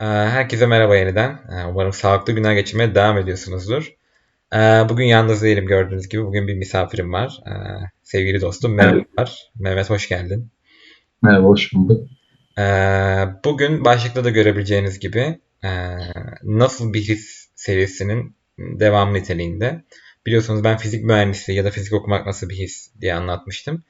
Ee, Herkese merhaba yeniden. Ee, Umarım sağlıklı günler geçirmeye devam ediyorsunuzdur. Ee, Bugün yalnız değilim gördüğünüz gibi. Bugün bir misafirim var. Sevgili dostum Mehmet var. Mehmet hoş geldin. Merhaba, hoş bulduk. Bugün başlıkta da görebileceğiniz gibi e, Nasıl Bir His serisinin devam niteliğinde. Biliyorsunuz ben fizik mühendisliği ya da fizik okumak nasıl bir his diye anlatmıştım.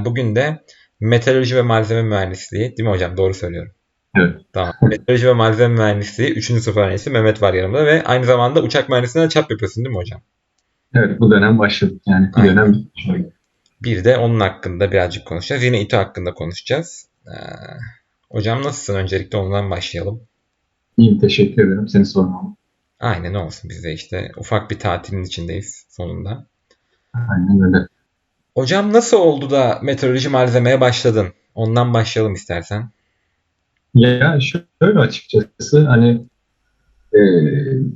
Bugün de meteoroloji ve malzeme mühendisliği, değil mi hocam? Doğru söylüyorum. Evet. Tamam. Meteoroloji ve malzeme mühendisliği 3. sınıf öğrencisi Mehmet var yanımda ve aynı zamanda uçak mühendisliğine çap yapıyorsun değil mi hocam? Evet, bu dönem başladık yani. Aynen. dönem bitmiş. Bir de onun hakkında birazcık konuşacağız. Yine İTÜ hakkında konuşacağız. Ee, hocam nasılsın? Öncelikle ondan başlayalım. İyiyim, teşekkür ederim. Seni sormam. Aynen olsun. Biz de işte ufak bir tatilin içindeyiz sonunda. Aynen öyle. Hocam nasıl oldu da meteoroloji malzemeye başladın? Ondan başlayalım istersen. Ya şöyle açıkçası hani e,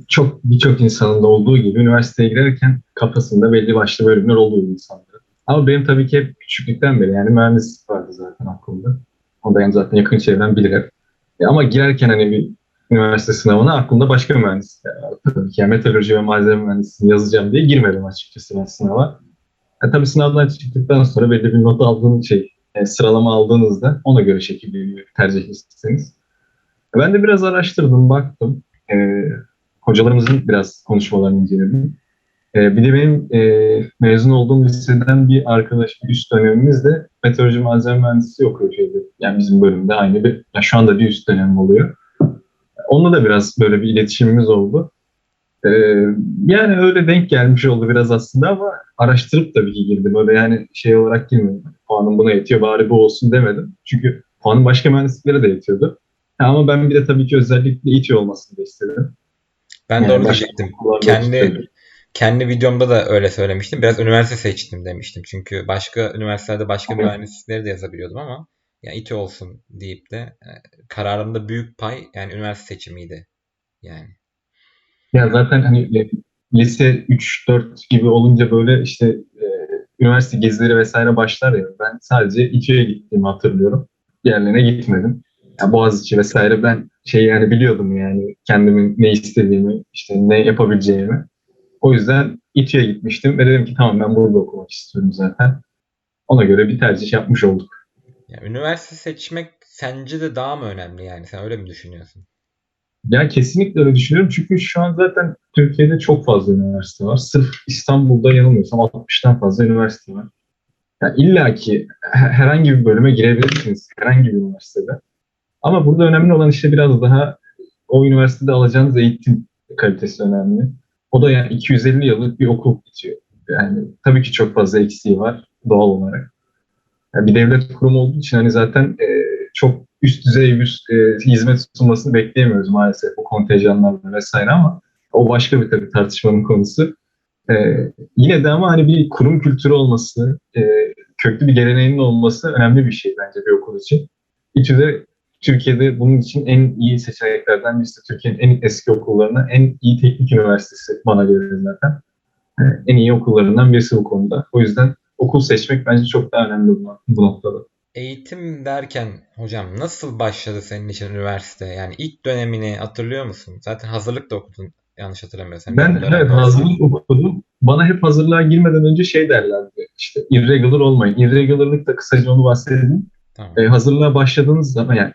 çok birçok insanın da olduğu gibi üniversiteye girerken kafasında belli başlı bölümler oluyor insanların. Ama benim tabii ki hep küçüklükten beri yani mühendislik vardı zaten aklımda. O da yani zaten yakın çevrem bilir hep. E, ama girerken hani bir üniversite sınavına aklımda başka mühendislik vardı tabii ki. Yani meteoroloji ve malzeme mühendisliğini yazacağım diye girmedim açıkçası ben sınava. E, tabii sınavdan çıktıktan sonra belli bir not aldığın şey, e, sıralama aldığınızda ona göre şekilleniyor tercih listeniz. Ben de biraz araştırdım, baktım. E, hocalarımızın biraz konuşmalarını inceledim. E, bir de benim e, mezun olduğum liseden bir arkadaş, bir üst dönemimiz de meteoroloji malzeme mühendisliği okuyor şeyde. Yani bizim bölümde aynı bir, ya şu anda bir üst dönem oluyor. Onunla da biraz böyle bir iletişimimiz oldu. E, yani öyle denk gelmiş oldu biraz aslında ama araştırıp tabii ki girdim. Öyle yani şey olarak girmedim. Puanım buna yetiyor bari bu olsun demedim. Çünkü puanım başka mühendisliklere de yetiyordu. Ha, ama ben bir de tabii ki özellikle İTÜ olmasını da istedim. Ben de Yani başka diyecektim. okullarda Kendi istedim. kendi videomda da öyle söylemiştim. Biraz üniversite seçtim demiştim. Çünkü başka üniversitelerde başka Evet. mühendislikleri de yazabiliyordum ama yani İTÜ olsun deyip de e, kararımda büyük pay yani üniversite seçimiydi. Yani. Ya zaten hani e, lise 3-4 gibi olunca böyle işte e, üniversite gezileri vesaire başlar ya. Ben sadece İTÜ'ye gittiğimi hatırlıyorum. Diğerlerine gitmedim. Ya Boğaziçi vesaire ben şey yani biliyordum yani kendimin ne istediğimi, işte ne yapabileceğimi. O yüzden İTÜ'ye gitmiştim ve dedim ki tamam ben burada okumak istiyorum zaten. Ona göre bir tercih yapmış olduk. Yani üniversite seçmek sence de daha mı önemli yani? Sen öyle mi düşünüyorsun? Ya kesinlikle öyle düşünüyorum çünkü şu an zaten Türkiye'de çok fazla üniversite var. Sırf İstanbul'da yanılmıyorsam 60'tan fazla üniversite var. Yani İlla ki he- herhangi bir bölüme girebilirsiniz herhangi bir üniversitede. Ama burada önemli olan işte biraz daha o üniversitede alacağınız eğitim kalitesi önemli. O da yani 250 yıllık bir okul bitiyor. Yani tabii ki çok fazla eksiği var doğal olarak. Yani bir devlet kurumu olduğu için hani zaten e, çok üst düzey bir e, hizmet sunmasını bekleyemiyoruz maalesef bu kontenjanlarla vesaire ama o başka bir tabii tartışmanın konusu. E, yine de ama hani bir kurum kültürü olması, e, köklü bir geleneğinin olması önemli bir şey bence bir okul için. İTÜ'de Türkiye'de bunun için en iyi seçeneklerden birisi. Türkiye'nin en eski okullarına, en iyi teknik üniversitesi bana göre zaten. E, en iyi okullarından birisi bu konuda. O yüzden okul seçmek bence çok daha önemli bu, bu noktada. Eğitim derken hocam nasıl başladı senin için üniversite? Yani ilk dönemini hatırlıyor musun? Zaten hazırlık da okudun yanlış hatırlamıyorsam. Ben evet hazırlık okudum. Bana hep hazırlığa girmeden önce şey derlerdi. İşte irregular olmayın. Irregularlık da kısaca onu bahsedeyim. Tamam. E, hazırlığa başladığınız zaman yani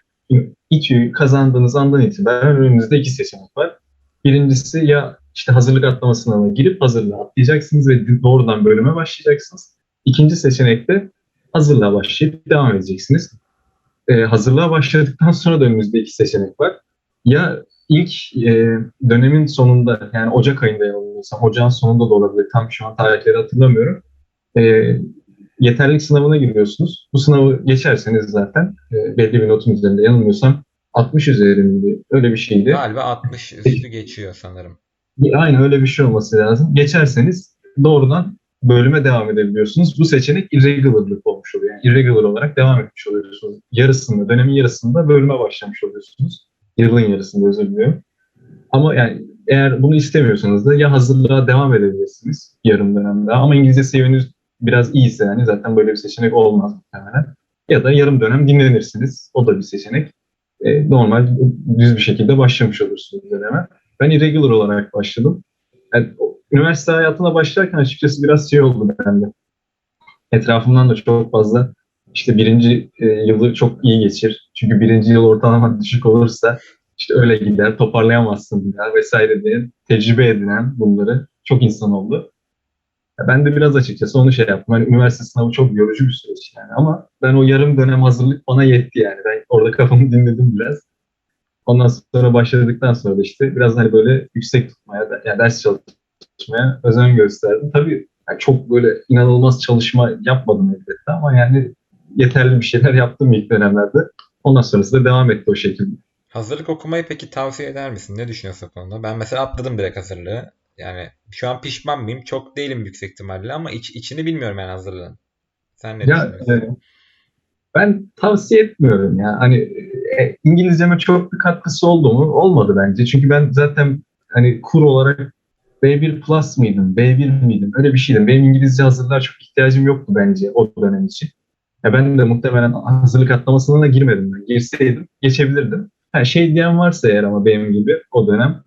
İTÜ'yü kazandığınız andan itibaren önünüzde iki seçenek var. Birincisi ya işte hazırlık atlama sınavına girip hazırlığa atlayacaksınız ve doğrudan bölüme başlayacaksınız. İkinci seçenek de hazırlığa başlayıp devam edeceksiniz. E, hazırlığa başladıktan sonra da önünüzde iki seçenek var. Ya ilk e, dönemin sonunda yani Ocak ayında yanılmıyorsam Ocağın sonunda da olabilir. Tam şu an tarihleri hatırlamıyorum. E, yeterlilik sınavına giriyorsunuz. Bu sınavı geçerseniz zaten e, belli bir notun üzerinde yanılmıyorsam 60 üzerinde öyle bir şeydi. Galiba 60 üstü geçiyor sanırım. Aynı öyle bir şey olması lazım. Geçerseniz doğrudan bölüme devam edebiliyorsunuz. Bu seçenek irregularlık olmuş oluyor. Yani irregular olarak devam etmiş oluyorsunuz. Yarısında, dönemin yarısında bölüme başlamış oluyorsunuz. Yılın yarısında özür diliyorum. Ama yani eğer bunu istemiyorsanız da ya hazırlığa devam edebilirsiniz yarım dönemde ama İngilizce seviyeniz biraz iyiyse yani zaten böyle bir seçenek olmaz muhtemelen. Ya da yarım dönem dinlenirsiniz. O da bir seçenek. e, normal düz bir şekilde başlamış olursunuz döneme. Ben irregular olarak başladım. Yani, üniversite hayatına başlarken açıkçası biraz şey oldu bende. Etrafımdan da çok fazla işte birinci e, yılı çok iyi geçir. Çünkü birinci yıl ortalama düşük olursa işte öyle gider, toparlayamazsın ya vesaire diye tecrübe edinen bunları çok insan oldu. Ben de biraz açıkçası onu şey yaptım. Hani üniversite sınavı çok yorucu bir süreç yani ama ben o yarım dönem hazırlık bana yetti yani. Ben orada kafamı dinledim biraz. Ondan sonra başladıktan sonra da işte biraz hani böyle yüksek tutmaya, yani ders çalışmaya özen gösterdim. Tabii yani çok böyle inanılmaz çalışma yapmadım elbette ama yani yeterli bir şeyler yaptım ilk dönemlerde. Ondan sonrası da devam etti o şekilde. Hazırlık okumayı peki tavsiye eder misin? Ne düşünüyorsun konuda? Ben mesela atladım direkt hazırlığı. Yani şu an pişman mıyım? Çok değilim yüksek ihtimalle ama iç, içini bilmiyorum yani hazırlığın. Sen ne Ya düşünüyorsun? e, ben tavsiye etmiyorum ya. Hani e, İngilizceme çok bir katkısı oldu mu? Olmadı bence. Çünkü ben zaten hani kur olarak B1 Plus mıydım? B1 miydim? Öyle bir şeydim. Benim İngilizce hazırlığa çok ihtiyacım yoktu bence o dönem için. Ya ben de muhtemelen hazırlık atlamasına da girmedim ben. Girseydim geçebilirdim. Ha, şey diyen varsa eğer ama benim gibi o dönem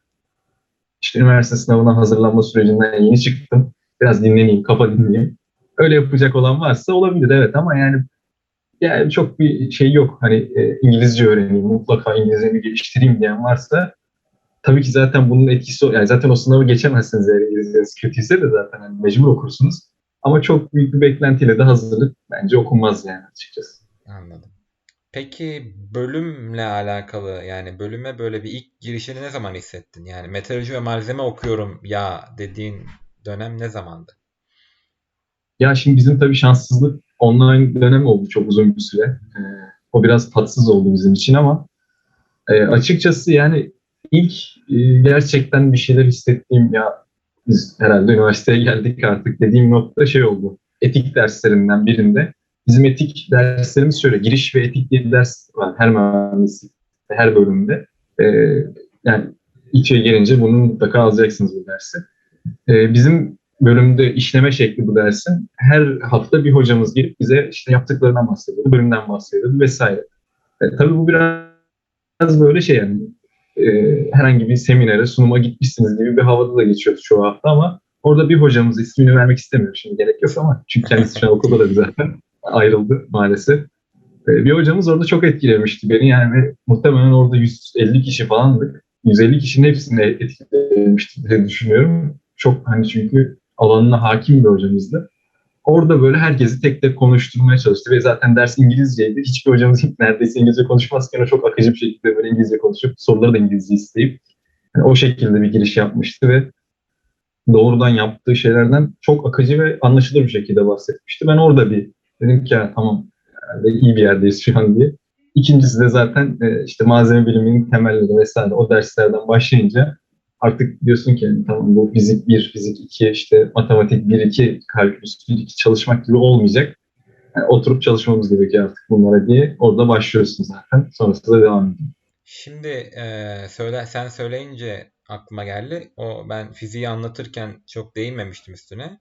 işte üniversite sınavına hazırlanma sürecinden yeni çıktım. Biraz dinleneyim, kafa dinleyeyim. Öyle yapacak olan varsa olabilir evet ama yani yani çok bir şey yok. Hani e, İngilizce öğreneyim, mutlaka İngilizcemi geliştireyim diyen varsa tabii ki zaten bunun etkisi yani zaten o sınavı geçemezsiniz eğer İngilizceniz kötüyse de zaten hani mecbur okursunuz. Ama çok büyük bir beklentiyle de hazırlık bence okunmaz yani açıkçası. Anladım. Peki bölümle alakalı yani bölüme böyle bir ilk girişini ne zaman hissettin? Yani meteoroloji ve malzeme okuyorum ya dediğin dönem ne zamandı? Ya şimdi bizim tabii şanssızlık online dönem oldu çok uzun bir süre. Ee, o biraz tatsız oldu bizim için ama e, açıkçası yani ilk e, gerçekten bir şeyler hissettiğim ya biz herhalde üniversiteye geldik artık dediğim nokta şey oldu. Etik derslerinden birinde. Bizim etik derslerimiz şöyle, giriş ve etik diye bir ders var her mühendislik, her bölümde. Ee, yani içe gelince bunu mutlaka alacaksınız bu dersi. Ee, bizim bölümde işleme şekli bu dersin. Her hafta bir hocamız gelip bize işte yaptıklarından bahsediyordu, bölümden bahsediyordu vesaire. E, tabii bu biraz böyle şey yani e, herhangi bir seminere, sunuma gitmişsiniz gibi bir havada da geçiyordu çoğu hafta ama orada bir hocamız ismini vermek istemiyorum şimdi gerek yok ama çünkü kendisi şu an okulda da zaten ayrıldı maalesef. E, bir hocamız orada çok etkilemişti beni yani muhtemelen orada 150 kişi falandık. 150 kişinin hepsini etkilemişti diye düşünüyorum. Çok hani çünkü alanına hakim bir hocamızdı. Orada böyle herkesi tek tek konuşturmaya çalıştı ve zaten ders İngilizceydi. Hiçbir hocamız neredeyse İngilizce konuşmazken o çok akıcı bir şekilde böyle İngilizce konuşup soruları da İngilizce isteyip yani o şekilde bir giriş yapmıştı ve doğrudan yaptığı şeylerden çok akıcı ve anlaşılır bir şekilde bahsetmişti. Ben orada bir dedim ki ya, tamam yani iyi bir yerdeyiz şu an diye. İkincisi de zaten e, işte malzeme biliminin temelleri vesaire o derslerden başlayınca artık diyorsun ki tamam bu fizik 1, fizik 2, işte matematik 1, 2, kalkülüs 1, 2 çalışmak gibi olmayacak. Yani oturup çalışmamız gerekiyor artık bunlara diye orada başlıyorsun zaten. Sonrasında devam ediyor. Şimdi e, söyle, sen söyleyince aklıma geldi. O ben fiziği anlatırken çok değinmemiştim üstüne.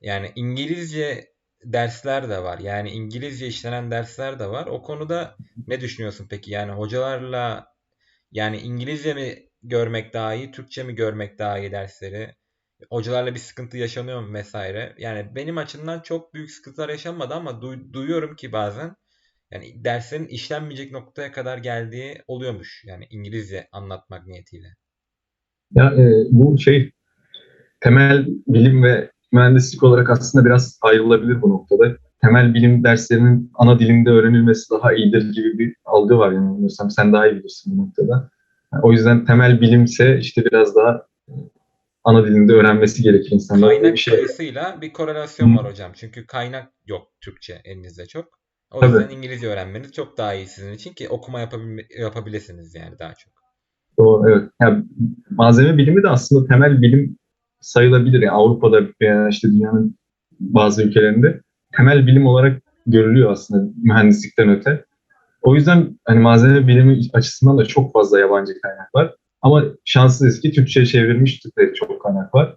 Yani İngilizce dersler de var. Yani İngilizce işlenen dersler de var. O konuda ne düşünüyorsun peki? Yani hocalarla yani İngilizce mi görmek daha iyi, Türkçe mi görmek daha iyi dersleri? Hocalarla bir sıkıntı yaşanıyor mu vesaire? Yani benim açımdan çok büyük sıkıntılar yaşanmadı ama du- duyuyorum ki bazen yani derslerin işlenmeyecek noktaya kadar geldiği oluyormuş. Yani İngilizce anlatmak niyetiyle. Ya e, bu şey temel bilim ve mühendislik olarak aslında biraz ayrılabilir bu noktada. Temel bilim derslerinin ana dilinde öğrenilmesi daha iyidir gibi bir algı var yani. Sen daha iyi bilirsin bu noktada. O yüzden temel bilimse işte biraz daha ana dilinde öğrenmesi gerekir insanlar. Kaynak bir şey. sayısıyla bir korelasyon Hı. var hocam. Çünkü kaynak yok Türkçe elinizde çok. O Tabii. yüzden İngilizce öğrenmeniz çok daha iyi sizin için ki okuma yapabilme, yapabilirsiniz yani daha çok. Doğru, evet. Yani malzeme bilimi de aslında temel bilim sayılabilir. Yani Avrupa'da veya işte dünyanın bazı ülkelerinde temel bilim olarak görülüyor aslında mühendislikten öte. O yüzden hani malzeme bilimi açısından da çok fazla yabancı kaynak var. Ama şanslıyız ki Türkçe'ye de çok kaynak var.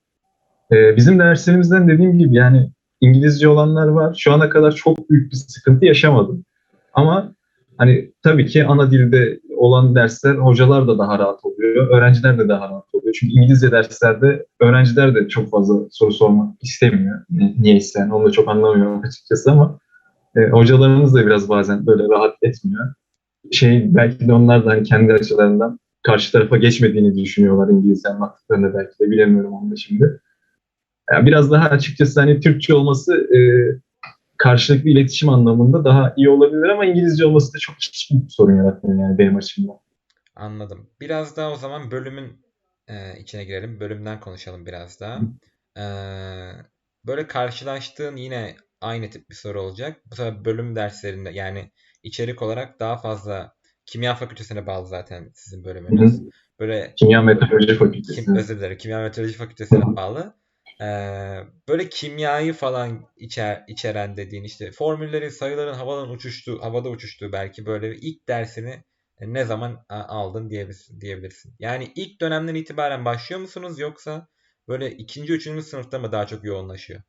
Ee, bizim derslerimizden dediğim gibi yani İngilizce olanlar var. Şu ana kadar çok büyük bir sıkıntı yaşamadım. Ama hani tabii ki ana dilde olan dersler hocalar da daha rahat oluyor. Öğrenciler de daha rahat oluyor. Çünkü İngilizce derslerde öğrenciler de çok fazla soru sormak istemiyor. Ni- Niyeyse yani onu da çok anlamıyorum açıkçası ama e, hocalarımız da biraz bazen böyle rahat etmiyor. Şey belki de onlar da hani kendi açılarından karşı tarafa geçmediğini düşünüyorlar İngilizce anlattıklarında belki de bilemiyorum onu da şimdi. Yani biraz daha açıkçası hani Türkçe olması e, karşılıklı iletişim anlamında daha iyi olabilir ama İngilizce olması da çok hiçbir sorun yaratmıyor yani benim açımdan. Anladım. Biraz daha o zaman bölümün e, içine girelim. Bölümden konuşalım biraz daha. E, böyle karşılaştığın yine aynı tip bir soru olacak. Bu sefer bölüm derslerinde yani içerik olarak daha fazla kimya fakültesine bağlı zaten sizin bölümünüz. Böyle Kimya Meteoroloji Fakültesi. kim, özür dilerim, kimya meteoroloji fakültesine bağlı. E, böyle kimyayı falan içer, içeren dediğin işte formülleri, sayıların havadan uçuştuğu, havada uçuştuğu belki böyle ilk dersini ne zaman aldın diyebilirsin, diyebilirsin. Yani ilk dönemden itibaren başlıyor musunuz yoksa böyle ikinci, üçüncü sınıfta mı daha çok yoğunlaşıyor?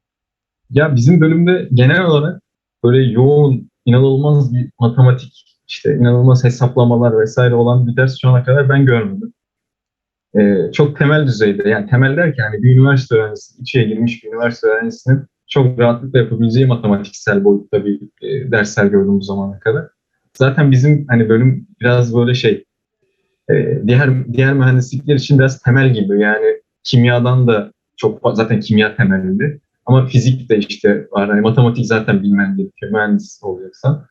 Ya bizim bölümde genel olarak böyle yoğun, inanılmaz bir matematik, işte inanılmaz hesaplamalar vesaire olan bir ders şu ana kadar ben görmedim. Ee, çok temel düzeyde, yani temel derken hani bir üniversite öğrencisi, içine girmiş bir üniversite öğrencisinin çok rahatlıkla yapabileceği matematiksel boyutta bir e, dersler gördüm bu zamana kadar. Zaten bizim hani bölüm biraz böyle şey, e, diğer diğer mühendislikler için biraz temel gibi. Yani kimyadan da çok zaten kimya temelli. Ama fizik de işte var. Hani matematik zaten bilmen gerekiyor mühendis olacaksan.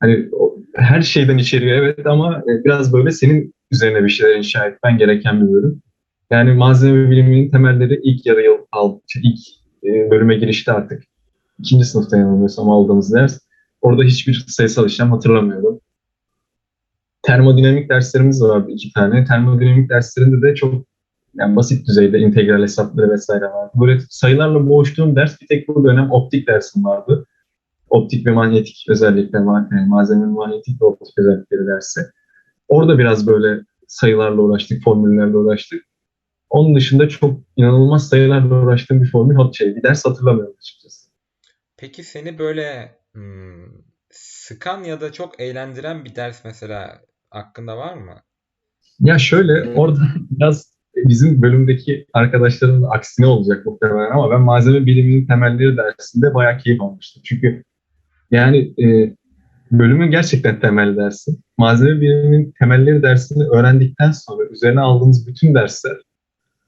Hani her şeyden içeriyor evet ama e, biraz böyle senin üzerine bir şeyler inşa etmen gereken bir bölüm. Yani malzeme biliminin temelleri ilk yarı yıl al, ilk e, bölüme girişte artık ikinci sınıfta yanılmıyorsam aldığımız ders. Orada hiçbir sayısal işlem hatırlamıyorum. Termodinamik derslerimiz vardı iki tane. Termodinamik derslerinde de çok yani basit düzeyde integral hesapları vesaire vardı. Böyle sayılarla boğuştuğum ders bir tek bu dönem optik dersim vardı. Optik ve manyetik özellikler, ma- yani malzemenin manyetik ve optik özellikleri dersi. Orada biraz böyle sayılarla uğraştık, formüllerle uğraştık. Onun dışında çok inanılmaz sayılarla uğraştığım bir formül, şey, bir ders hatırlamıyorum açıkçası. Peki seni böyle hmm, sıkan ya da çok eğlendiren bir ders mesela hakkında var mı? Ya şöyle orada biraz bizim bölümdeki arkadaşlarımın aksine olacak muhtemelen ama ben malzeme biliminin temelleri dersinde bayağı keyif almıştım. Çünkü yani e, bölümün gerçekten temel dersi. Malzeme biliminin temelleri dersini öğrendikten sonra üzerine aldığımız bütün dersler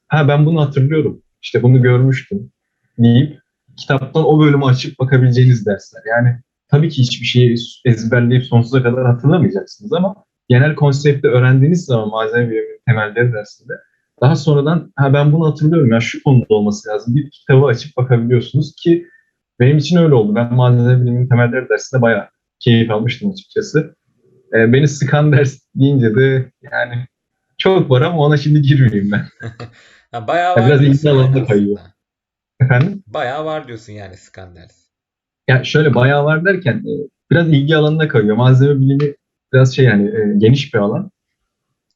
ha ben bunu hatırlıyorum işte bunu görmüştüm deyip kitaptan o bölümü açıp bakabileceğiniz dersler. Yani tabii ki hiçbir şeyi ezberleyip sonsuza kadar hatırlamayacaksınız ama genel konsepti öğrendiğiniz zaman malzeme biliminin temelleri dersinde daha sonradan ha ben bunu hatırlıyorum ya şu konuda olması lazım bir kitabı açıp bakabiliyorsunuz ki benim için öyle oldu. Ben malzeme biliminin temelleri dersinde bayağı keyif almıştım açıkçası. Ee, beni sıkan ders deyince de yani çok var ama ona şimdi girmeyeyim ben. Ha, bayağı Ya var biraz ilgi alanına kayıyor. Efendim? Bayağı var diyorsun yani sıkan ders. Ya şöyle bayağı var derken e, biraz ilgi alanına kayıyor. Malzeme bilimi biraz şey yani e, geniş bir alan. Çok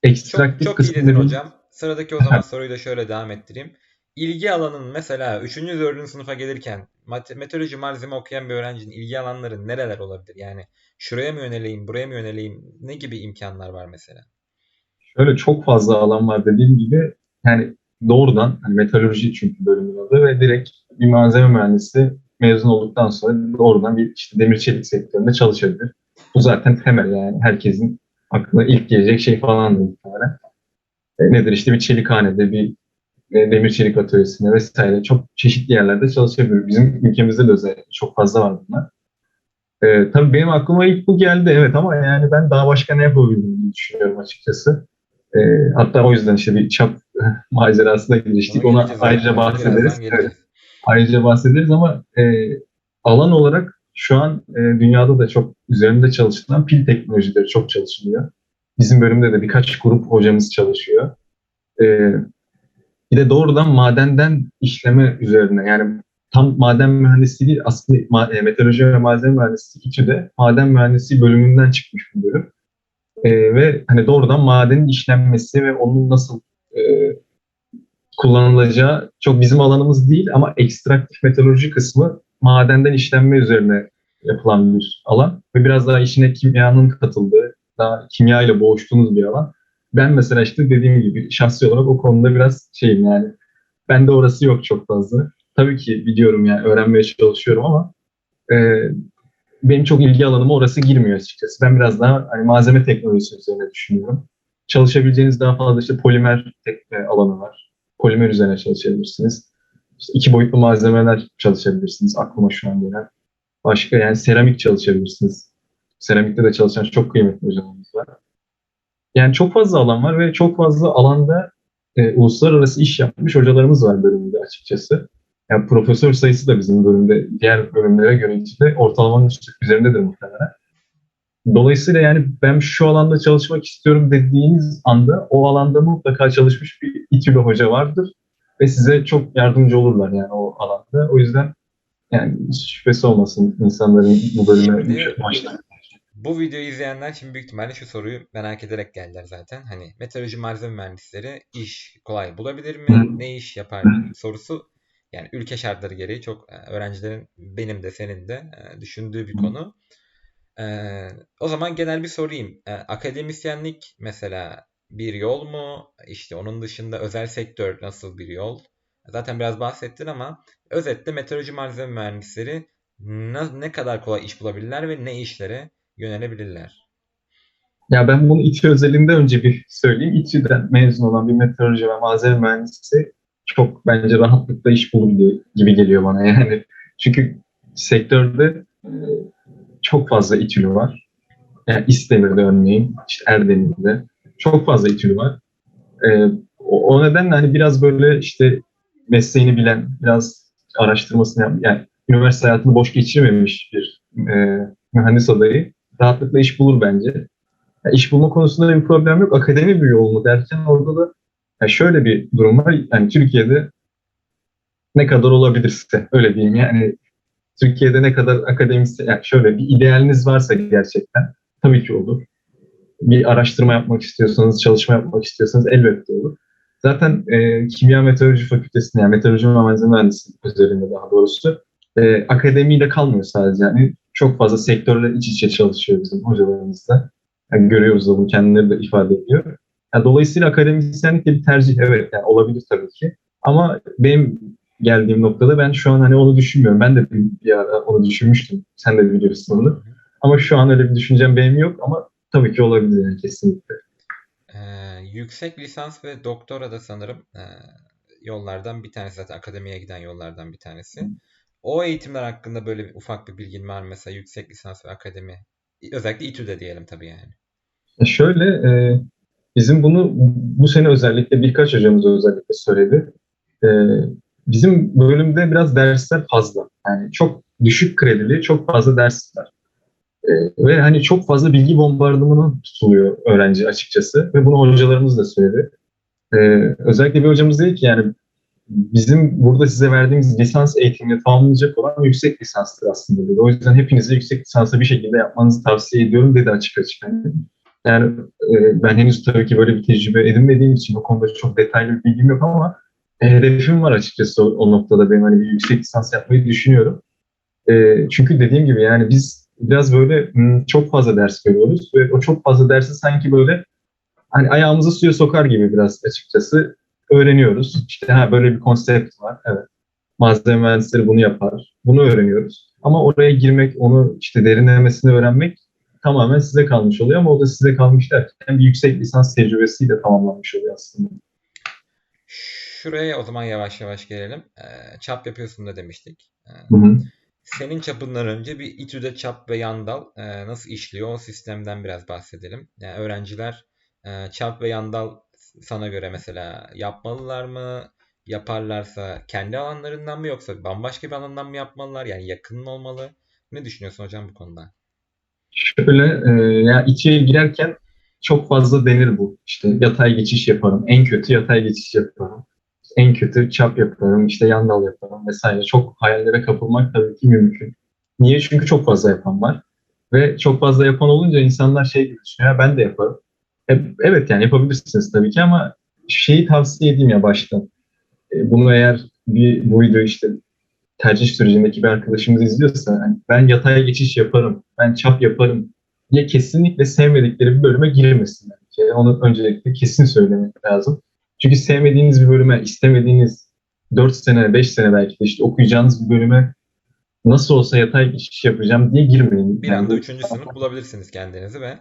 Ekstraktif çok iyi kısmı dedin hocam. Sıradaki o zaman soruyu da şöyle devam ettireyim. İlgi alanın mesela 3. 4. sınıfa gelirken meteoroloji malzeme okuyan bir öğrencinin ilgi alanları nereler olabilir? Yani şuraya mı yöneleyim, buraya mı yöneleyim? Ne gibi imkanlar var mesela? Şöyle çok fazla alan var dediğim gibi yani doğrudan hani metalurji çünkü bölümün adı ve direkt bir malzeme mühendisi mezun olduktan sonra doğrudan bir işte demir çelik sektöründe çalışabilir. Bu zaten temel yani herkesin aklına ilk gelecek şey falan muhtemelen. E, nedir işte bir çelikhanede bir e, demir çelik atölyesinde vesaire çok çeşitli yerlerde çalışabilir. Bizim ülkemizde de özellikle çok fazla var bunlar. E, tabii benim aklıma ilk bu geldi evet ama yani ben daha başka ne yapabilirim diye düşünüyorum açıkçası. E, hatta o yüzden işte bir çap macerasına giriştik. Ona ayrıca bahsederiz. Evet, ayrıca bahsederiz ama e, alan olarak şu an e, dünyada da çok üzerinde çalışılan pil teknolojileri çok çalışılıyor. Bizim bölümde de birkaç grup hocamız çalışıyor. E, bir de doğrudan madenden işleme üzerine yani tam maden mühendisliği değil aslında ma- e, meteoroloji ve malzeme mühendisliği içi de maden mühendisliği bölümünden çıkmış bir bölüm. E, ve hani doğrudan madenin işlenmesi ve onun nasıl e, kullanılacağı çok bizim alanımız değil ama ekstraktif metalurji kısmı madenden işlenme üzerine yapılan bir alan ve biraz daha işine kimyanın katıldığı, daha kimya ile boğuştuğunuz bir alan. Ben mesela işte dediğim gibi şahsi olarak o konuda biraz şeyim yani. Ben de orası yok çok fazla. Tabii ki biliyorum yani öğrenmeye çalışıyorum ama e, benim çok ilgi alanıma orası girmiyor açıkçası. Ben biraz daha hani malzeme teknolojisi üzerine düşünüyorum. Çalışabileceğiniz daha fazla işte polimer alanı var. Polimer üzerine çalışabilirsiniz. İşte iki boyutlu malzemeler çalışabilirsiniz. Aklıma şu an gelen. Başka yani seramik çalışabilirsiniz. Seramikte de çalışan çok kıymetli hocalarımız var. Yani çok fazla alan var ve çok fazla alanda e, uluslararası iş yapmış hocalarımız var bölümde açıkçası. Yani profesör sayısı da bizim bölümde diğer bölümlere göre işte ortalamanın üzerindedir muhtemelen. Dolayısıyla yani ben şu alanda çalışmak istiyorum dediğiniz anda o alanda mutlaka çalışmış bir İTÜ'lü hoca vardır ve size çok yardımcı olurlar yani o alanda. O yüzden yani şüphesi olmasın insanların bu bölüme başlamak. Bu videoyu izleyenler şimdi büyük ihtimalle şu soruyu merak ederek geldiler zaten. Hani meteoroloji malzeme mühendisleri iş kolay bulabilir mi? Ne iş yapar sorusu yani ülke şartları gereği çok e, öğrencilerin benim de senin de e, düşündüğü bir konu. E, o zaman genel bir sorayım. Akademisyenlik mesela bir yol mu? İşte onun dışında özel sektör nasıl bir yol? Zaten biraz bahsettin ama özetle meteoroloji malzeme mühendisleri ne kadar kolay iş bulabilirler ve ne işlere yönelebilirler? Ya ben bunu İTÜ özelinde önce bir söyleyeyim. İTÜ'den mezun olan bir meteoroloji ve malzeme mühendisi çok bence rahatlıkla iş bulur gibi geliyor bana yani. Çünkü sektörde e, çok fazla İTÜ'lü var. Yani İstemir'de örneğin, işte Erdenil'de çok fazla İTÜ'lü var. E, o nedenle hani biraz böyle işte mesleğini bilen, biraz araştırmasını yap, yani üniversite hayatını boş geçirmemiş bir e, mühendis adayı rahatlıkla iş bulur bence. Yani iş bulma konusunda bir problem yok. Akademi yol mu derken orada da yani şöyle bir durum var. Yani Türkiye'de ne kadar olabilirse öyle diyeyim yani Türkiye'de ne kadar akademisyen yani şöyle bir idealiniz varsa gerçekten tabii ki olur. Bir araştırma yapmak istiyorsanız, çalışma yapmak istiyorsanız elbette olur. Zaten e, Kimya Meteoroloji Fakültesi'nde yani meteoroloji ve malzeme mühendisliği üzerinde daha doğrusu e, akademiyle kalmıyor sadece. Yani çok fazla sektörle iç içe çalışıyor bizim hocalarımız da. Yani görüyoruz da bunu kendileri de ifade ediyor. Yani dolayısıyla akademisyenlik de bir tercih evet yani olabilir tabii ki. Ama benim geldiğim noktada ben şu an hani onu düşünmüyorum. Ben de bir ara onu düşünmüştüm. Sen de biliyorsun onu. Ama şu an öyle bir düşüncem benim yok ama tabii ki olabilir yani kesinlikle. Ee, yüksek lisans ve doktora da sanırım e, yollardan bir tanesi zaten akademiye giden yollardan bir tanesi. O eğitimler hakkında böyle bir, ufak bir bilgin var? Mesela yüksek lisans ve akademi. Özellikle İTÜ'de diyelim tabii yani. E, şöyle e, bizim bunu bu sene özellikle birkaç hocamız özellikle söyledi. E, bizim bölümde biraz dersler fazla. Yani çok düşük kredili çok fazla ders var. E, ve hani çok fazla bilgi bombardımanı tutuluyor öğrenci açıkçası. Ve bunu hocalarımız da söyledi. E, özellikle bir hocamız dedi ki yani bizim burada size verdiğimiz lisans eğitimini tamamlayacak olan yüksek lisanstır aslında dedi. O yüzden hepinize yüksek lisansa bir şekilde yapmanızı tavsiye ediyorum dedi açık açık. Yani, e, ben henüz tabii ki böyle bir tecrübe edinmediğim için o konuda çok detaylı bir bilgim yok ama e, hedefim var açıkçası o, o noktada benim hani bir yüksek lisans yapmayı düşünüyorum. E, çünkü dediğim gibi yani biz biraz böyle m, çok fazla ders görüyoruz ve o çok fazla dersi sanki böyle hani ayağımızı suya sokar gibi biraz açıkçası öğreniyoruz. İşte ha böyle bir konsept var. Evet. Malzeme mühendisleri bunu yapar. Bunu öğreniyoruz. Ama oraya girmek, onu işte derinlemesine öğrenmek tamamen size kalmış oluyor ama o da size kalmış derken bir yüksek lisans tecrübesiyle tamamlanmış oluyor aslında. Şuraya o zaman yavaş yavaş gelelim. Ee, çap yapıyorsun da demiştik. Ee, hı hı. Senin çapından önce bir İTÜ'de çap ve yandal e, nasıl işliyor o sistemden biraz bahsedelim. Yani öğrenciler e, çap ve yandal sana göre mesela yapmalılar mı? Yaparlarsa kendi alanlarından mı yoksa bambaşka bir alandan mı yapmalılar? Yani yakın mı olmalı? Ne düşünüyorsun hocam bu konuda? Şöyle e, ya içeri girerken çok fazla denir bu. İşte yatay geçiş yaparım. En kötü yatay geçiş yaparım. En kötü çap yaparım. işte yan dal yaparım vesaire. Çok hayallere kapılmak tabii ki mümkün. Niye? Çünkü çok fazla yapan var. Ve çok fazla yapan olunca insanlar şey gibi düşünüyor. Ben de yaparım. Evet yani yapabilirsiniz tabii ki ama şeyi tavsiye edeyim ya baştan. E, bunu eğer bir bu video işte tercih sürecindeki bir arkadaşımız izliyorsa yani ben yatay geçiş yaparım, ben çap yaparım ya kesinlikle sevmedikleri bir bölüme girmesinler. Yani onu öncelikle kesin söylemek lazım. Çünkü sevmediğiniz bir bölüme, istemediğiniz 4 sene, 5 sene belki de işte okuyacağınız bir bölüme nasıl olsa yatay geçiş yapacağım diye girmeyin. Bir anda üçüncü sınıf bulabilirsiniz kendinizi ve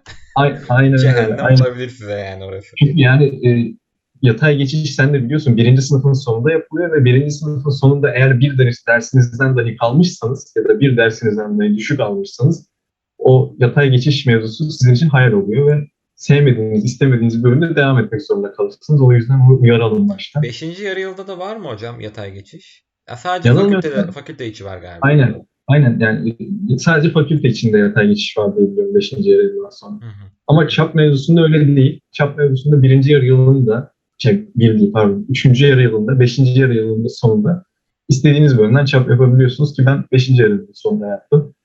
aynen cehennem. Aynen. olabilir size yani orası. Çünkü yani e, yatay geçiş sen de biliyorsun birinci sınıfın sonunda yapılıyor ve birinci sınıfın sonunda eğer bir ders, dersinizden dahi kalmışsanız ya da bir dersinizden dahi düşük almışsanız o yatay geçiş mevzusu sizin için hayal oluyor ve sevmediğiniz, istemediğiniz bölümde devam etmek zorunda kalırsınız. O yüzden bu uyaralım baştan. Beşinci yarı yılda da var mı hocam yatay geçiş? Ya sadece Yanılmıyorsam- fakülte, fakülte içi var galiba. Aynen. Aynen yani sadece fakülte içinde yatay geçiş var diye biliyorum 5. yarı yıldan sonra. Hı hı. Ama çap mevzusunda öyle değil. Çap mevzusunda birinci yarı yılında, şey, bir değil pardon, üçüncü yarı yılında, beşinci yarı yılında sonunda istediğiniz bölümden çap yapabiliyorsunuz ki ben beşinci yarı yılının sonunda yaptım.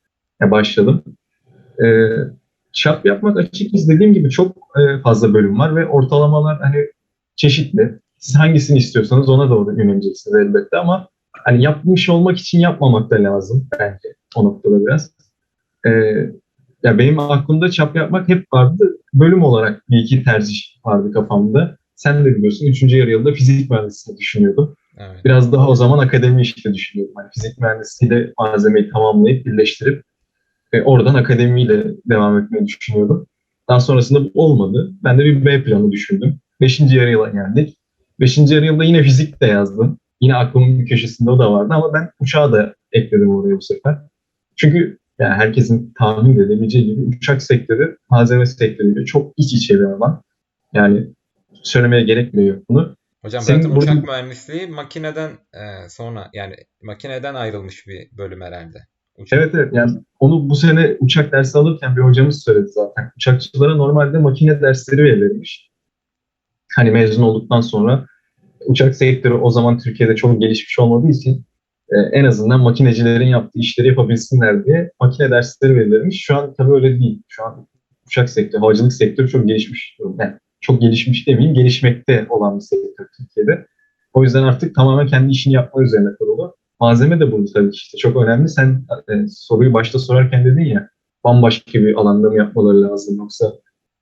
Ya başladım. Ee, çap yapmak açık izlediğim gibi çok e, fazla bölüm var ve ortalamalar hani çeşitli. Siz hangisini istiyorsanız ona doğru yöneleceksiniz elbette ama hani yapmış olmak için yapmamak da lazım bence o noktada biraz. Ee, ya benim aklımda çap yapmak hep vardı. Bölüm olarak bir iki tercih vardı kafamda. Sen de biliyorsun 3. yarı yılda fizik mühendisliğini düşünüyordum. Evet. Biraz daha o zaman akademi işte düşünüyordum. Hani fizik mühendisliğiyle malzemeyi tamamlayıp birleştirip e, oradan akademiyle devam etmeyi düşünüyordum. Daha sonrasında olmadı. Ben de bir B planı düşündüm. 5. yarı yıla geldik. 5. yarı yılda yine fizik de yazdım. Yine aklımın bir köşesinde o da vardı ama ben uçağı da ekledim oraya bu sefer. Çünkü yani herkesin tahmin edebileceği gibi uçak sektörü malzeme sektörüyle çok iç içe bir alan. Yani söylemeye gerekmiyor bunu. Hocam Senin zaten burada- uçak mühendisliği makineden e, sonra yani makineden ayrılmış bir bölüm herhalde. Uçak. Evet evet yani onu bu sene uçak dersi alırken bir hocamız söyledi zaten. Uçakçılara normalde makine dersleri verilmiş. Hani mezun olduktan sonra uçak sektörü o zaman Türkiye'de çok gelişmiş olmadığı için e, en azından makinecilerin yaptığı işleri yapabilsinler diye makine dersleri verilirmiş. Şu an tabii öyle değil. Şu an uçak sektörü, havacılık sektörü çok gelişmiş. Yani çok gelişmiş demeyeyim, gelişmekte olan bir sektör Türkiye'de. O yüzden artık tamamen kendi işini yapma üzerine kurulu. Malzeme de burada tabii ki işte çok önemli. Sen e, soruyu başta sorarken dedin ya bambaşka bir alanda mı yapmaları lazım yoksa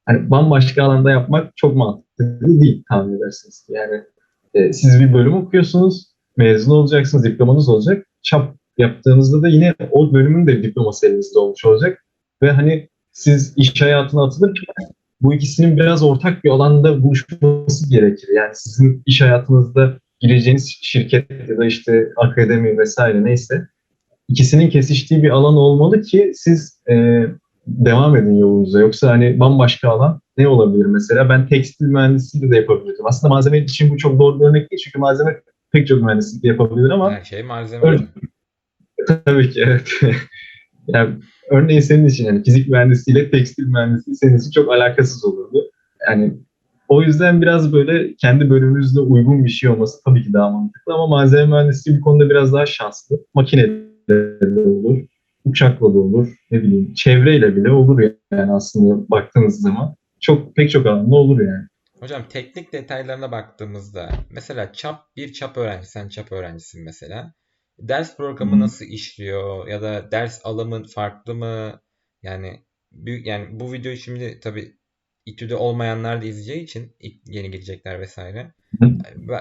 hani bambaşka alanda yapmak çok mantıklı değil tahmin edersiniz. Yani e, siz bir bölüm okuyorsunuz, mezun olacaksınız, diplomanız olacak. Çap yaptığınızda da yine o bölümün de diploması elinizde olmuş olacak. Ve hani siz iş hayatına atılırken bu ikisinin biraz ortak bir alanda buluşması gerekir. Yani sizin iş hayatınızda gireceğiniz şirket ya da işte akademi vesaire neyse ikisinin kesiştiği bir alan olmalı ki siz e, devam edin yolunuza. Yoksa hani bambaşka alan ne olabilir mesela? Ben tekstil mühendisliği de yapabilirdim. Aslında malzeme için bu çok doğru bir örnek değil çünkü malzeme pek çok mühendislik yapabilir ama Her şey malzeme. Öyle. tabii ki evet. yani örneğin senin için yani fizik mühendisliğiyle tekstil mühendisliği senin için çok alakasız olurdu. Yani o yüzden biraz böyle kendi bölümünüzle uygun bir şey olması tabii ki daha mantıklı ama malzeme mühendisliği bu konuda biraz daha şanslı. Makineyle de olur, uçakla da olur, ne bileyim çevreyle bile olur yani aslında baktığınız zaman. Çok pek çok alanda olur yani. Hocam teknik detaylarına baktığımızda mesela çap bir çap öğrencisi, sen çap öğrencisin mesela. Ders programı Hı. nasıl işliyor ya da ders alımın farklı mı? Yani büyük yani bu videoyu şimdi tabii İTÜ'de olmayanlar da izleyeceği için yeni girecekler vesaire.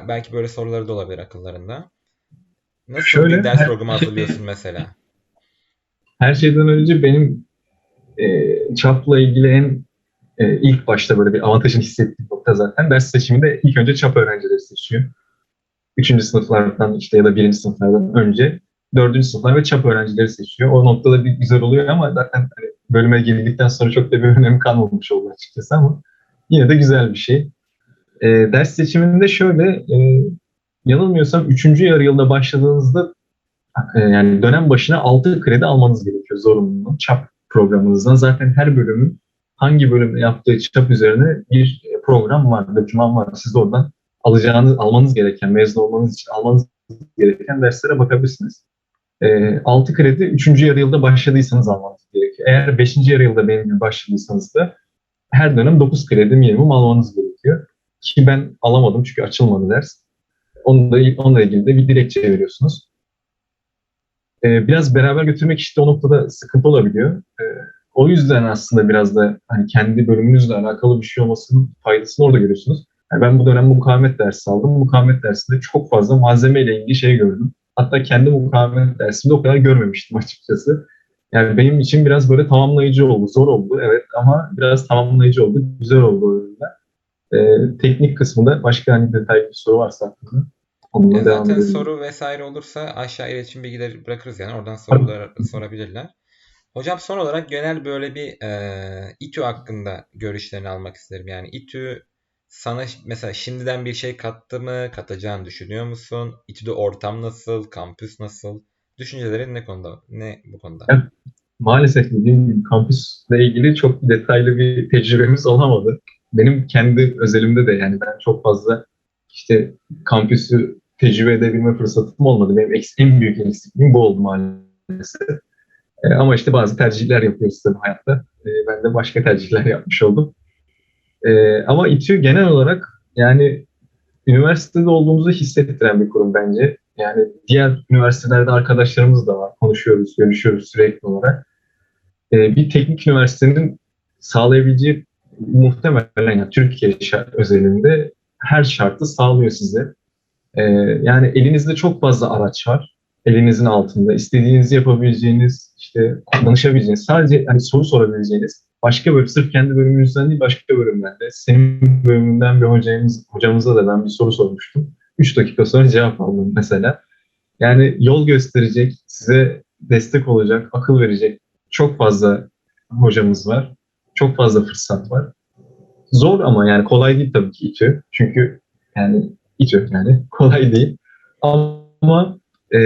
Belki böyle soruları da olabilir akıllarında. Nasıl Şöyle, bir ders programı hazırlıyorsun mesela? Her şeyden önce benim e, çapla ilgili en e, ilk başta böyle bir avantajını hissettiğim nokta zaten ders seçiminde ilk önce çap öğrencileri seçiyor. Üçüncü sınıflardan işte ya da birinci sınıflardan önce dördüncü sınıflar ve çap öğrencileri seçiyor. O noktada bir güzel oluyor ama zaten hani bölüme girdikten sonra çok da bir önemi kalmamış oldu açıkçası ama yine de güzel bir şey. E, ders seçiminde şöyle e, yanılmıyorsam üçüncü yarı yılda başladığınızda yani dönem başına 6 kredi almanız gerekiyor zorunlu çap programınızdan. Zaten her bölümün hangi bölümde yaptığı çap üzerine bir e, program var, doküman var. Siz oradan alacağınız, almanız gereken, mezun olmanız için almanız gereken derslere bakabilirsiniz. E, 6 kredi 3. yarı yılda başladıysanız almanız gerekiyor. Eğer 5. yarı yılda benim gibi başladıysanız da her dönem 9 kredi minimum almanız gerekiyor. Ki ben alamadım çünkü açılmadı ders. Onu da, onunla ilgili de bir dilekçe veriyorsunuz. Ee, biraz beraber götürmek işte o noktada sıkıntı olabiliyor. Ee, o yüzden aslında biraz da hani kendi bölümünüzle alakalı bir şey olmasının faydasını orada görüyorsunuz. Yani ben bu dönem mukavemet dersi aldım. Mukavemet dersinde çok fazla malzemeyle ilgili şey gördüm. Hatta kendi mukavemet dersimde o kadar görmemiştim açıkçası. Yani benim için biraz böyle tamamlayıcı oldu. Zor oldu evet ama biraz tamamlayıcı oldu. Güzel oldu o yüzden. Ee, teknik kısmında başka hani detaylı bir soru varsa aklında. E, devam zaten soru vesaire olursa aşağı iletişim bilgileri bırakırız yani oradan sorular sorabilirler. Hocam son olarak genel böyle bir e, İTÜ hakkında görüşlerini almak isterim. Yani İTÜ sana mesela şimdiden bir şey kattı mı? Katacağını düşünüyor musun? İTÜ'de ortam nasıl? Kampüs nasıl? Düşüncelerin ne konuda? Ne bu konuda? Evet. Maalesef dediğim gibi kampüsle ilgili çok detaylı bir tecrübemiz olamadı. Benim kendi özelimde de yani ben çok fazla işte kampüsü tecrübe edebilme fırsatım olmadı. Benim en büyük eksikliğim bu oldu maalesef. E, ama işte bazı tercihler yapıyoruz tabii hayatta. E, ben de başka tercihler yapmış oldum. E, ama İTÜ genel olarak yani üniversitede olduğumuzu hissettiren bir kurum bence. Yani diğer üniversitelerde arkadaşlarımız da var. Konuşuyoruz, görüşüyoruz sürekli olarak. Bir teknik üniversitenin sağlayabileceği muhtemelen yani Türkiye özelinde her şartı sağlıyor size. Ee, yani elinizde çok fazla araç var. Elinizin altında. istediğinizi yapabileceğiniz, işte danışabileceğiniz, sadece hani soru sorabileceğiniz başka bölüm, sırf kendi bölümünüzden değil başka bölümden de. Senin bölümünden bir hocamız, hocamıza da ben bir soru sormuştum. 3 dakika sonra cevap aldım mesela. Yani yol gösterecek, size destek olacak, akıl verecek çok fazla hocamız var. Çok fazla fırsat var. Zor ama yani kolay değil tabii ki İTÜ. Çünkü yani İTÜ yani kolay değil. Ama e,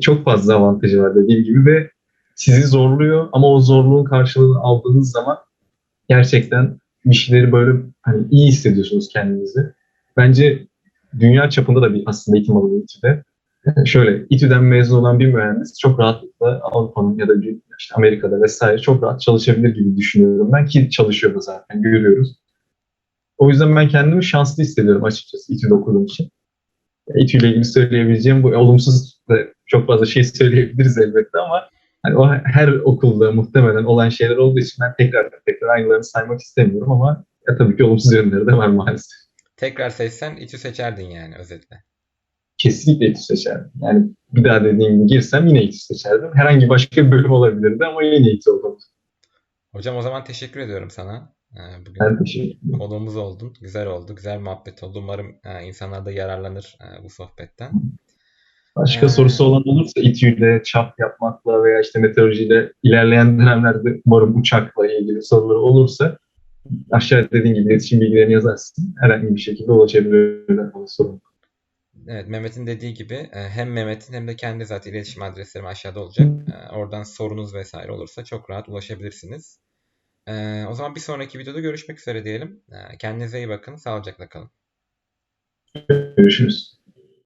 çok fazla avantajı var dediğim gibi ve sizi zorluyor ama o zorluğun karşılığını aldığınız zaman gerçekten bir şeyleri böyle hani iyi hissediyorsunuz kendinizi. Bence dünya çapında da bir aslında eğitim alanı İTÜ'de. Yani şöyle İTÜ'den mezun olan bir mühendis çok rahatlıkla Avrupa'nın ya da işte Amerika'da vesaire çok rahat çalışabilir gibi düşünüyorum ben ki çalışıyor da zaten görüyoruz. O yüzden ben kendimi şanslı hissediyorum açıkçası İTÜ'de okuduğum için. İTÜ ile ilgili söyleyebileceğim bu olumsuz da çok fazla şey söyleyebiliriz elbette ama hani o her okulda muhtemelen olan şeyler olduğu için ben tekrar tekrar aynılarını saymak istemiyorum ama ya tabii ki olumsuz yönleri de var maalesef. Tekrar seçsen İTÜ seçerdin yani özetle. Kesinlikle İTÜ seçerdim. Yani bir daha dediğim gibi girsem yine İTÜ seçerdim. Herhangi başka bir bölüm olabilirdi ama yine İTÜ olurdu. Hocam o zaman teşekkür ediyorum sana. Ee, Bugün Ben konuğumuz oldun. Güzel oldu. Güzel muhabbet oldu. Umarım e, insanlar da yararlanır e, bu sohbetten. Başka Ee, sorusu olan olursa İTÜ'yle çap yapmakla veya işte meteorolojiyle ilerleyen dönemlerde umarım uçakla ilgili soruları olursa aşağıda dediğim gibi iletişim bilgilerini yazarsın. Herhangi bir şekilde ulaşabilirler bana sorun. Evet, Mehmet'in dediği gibi e, hem Mehmet'in hem de kendi zaten iletişim adreslerim aşağıda olacak. Oradan sorunuz vesaire olursa çok rahat ulaşabilirsiniz. E, O zaman bir sonraki videoda görüşmek üzere diyelim. E, Kendinize iyi bakın. Sağlıcakla kalın. Görüşürüz.